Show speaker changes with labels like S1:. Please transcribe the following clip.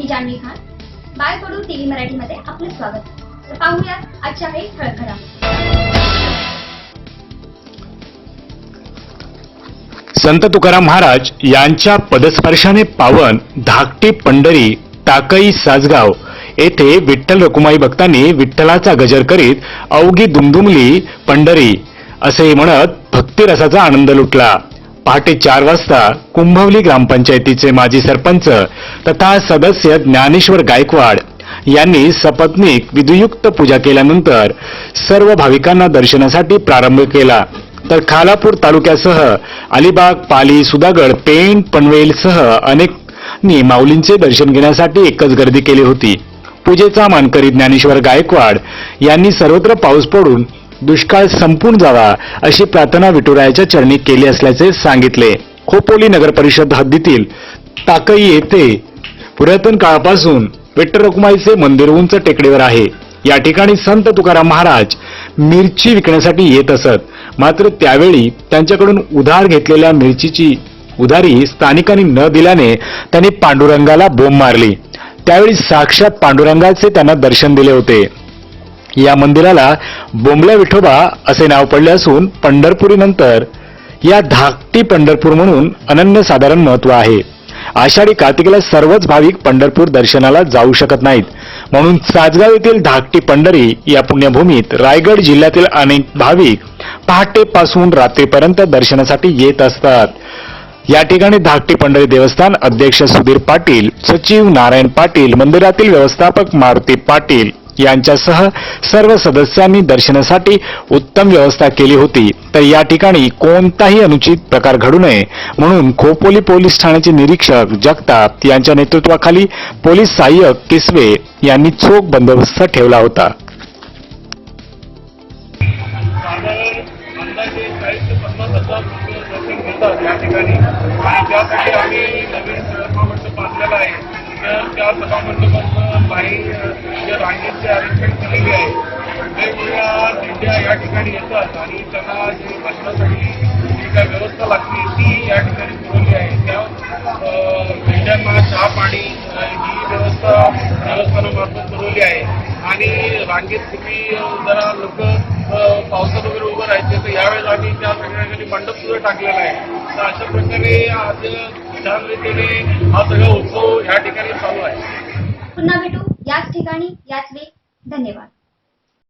S1: मी जान्हवी खान. बाय बायकडू टीव्ही मराठीमध्ये आपलं स्वागत. तर पाहूयात आजच्या काही ठळक
S2: संत तुकाराम महाराज यांच्या पदस्पर्शाने पावन धाकटी पंढरी टाकई साजगाव येथे विठ्ठल रकुमाई भक्तांनी विठ्ठलाचा गजर करीत अवघी दुमदुमली पंढरी असे म्हणत भक्तिरसाचा आनंद लुटला. पहाटे चार वाजता कुंभवली ग्रामपंचायतीचे माजी सरपंच तथा सदस्य ज्ञानेश्वर गायकवाड यांनी सपत्नीक विधियुक्त पूजा केल्यानंतर सर्व भाविकांना दर्शनासाठी प्रारंभ केला. तर खालापूर तालुक्यासह अलिबाग पाली सुधागड पेण पनवेलसह अनेकनी माऊलींचे दर्शन घेण्यासाठी एकच गर्दी केली होती. पूजेचा मानकरी ज्ञानेश्वर गायकवाड यांनी सर्वत्र पाऊस पडून दुष्काळ संपून जावा अशी प्रार्थना विठुरायाच्या चरणी केली असल्याचे सांगितले. खोपोली नगर परिषद हद्दीतील टाकई येथे पुरातन काळापासून विठ्ठल रखुमाईचे मंदिर उंच टेकडीवर आहे. या ठिकाणी संत तुकाराम महाराज मिरची विकण्यासाठी येत असत. मात्र त्यावेळी त्यांच्याकडून उधार घेतलेल्या मिरचीची उधारी स्थानिकांनी न दिल्याने त्यांनी पांडुरंगाला बोंब मारली. त्यावेळी साक्षात पांडुरंगाचे त्यांना दर्शन दिले होते. या मंदिराला बोंबल्या विठोबा असे नाव पडले असून पंढरपुरीनंतर या धाकटी पंढरपूर म्हणून अनन्यसाधारण महत्त्व आहे. आषाढी कार्तिकेला सर्वच भाविक पंढरपूर दर्शनाला जाऊ शकत नाहीत. म्हणून सासगाव येथील धाकटी पंढरी या पुण्यभूमीत रायगड जिल्ह्यातील अनेक भाविक पहाटेपासून रात्रीपर्यंत दर्शनासाठी येत असतात. या ठिकाणी धाकटी पंढरी देवस्थान अध्यक्ष सुधीर पाटील सचिव नारायण पाटील मंदिरातील व्यवस्थापक मारुती पाटील यांच्यासह सर्व सदस्यांनी दर्शनासाठी उत्तम व्यवस्था केली होती. तर या ठिकाणी कोणताही अनुचित प्रकार घडू नये म्हणून खोपोली पोलीस ठाण्याचे निरीक्षक जगताप यांच्या नेतृत्वाखाली पोलीस सहाय्यक किसवे यांनी चोख बंदोबस्त ठेवला होता.
S3: या ठिकाणी आणि त्यासाठी आम्ही नवीन सभामंडप बांधलेला आहे तर त्या सभामंडपाचं या ठिकाणी येतात आणि त्यांना जी बसण्यासाठी जी काय व्यवस्था लागते ती या ठिकाणी पुरवली आहे. त्या अ, चहा पाणी ही व्यवस्था देवस्थानामार्फत पुरवली आहे. आणि रांगेत तुम्ही जरा लोक पावसात वगैरे उभं राहायचे तर यावेळेस आम्ही त्या सगळ्या मंडप सुद्धा टाकलेला आहे. तर अशा प्रकारे आज छान रीतीने हा सगळा उत्सव या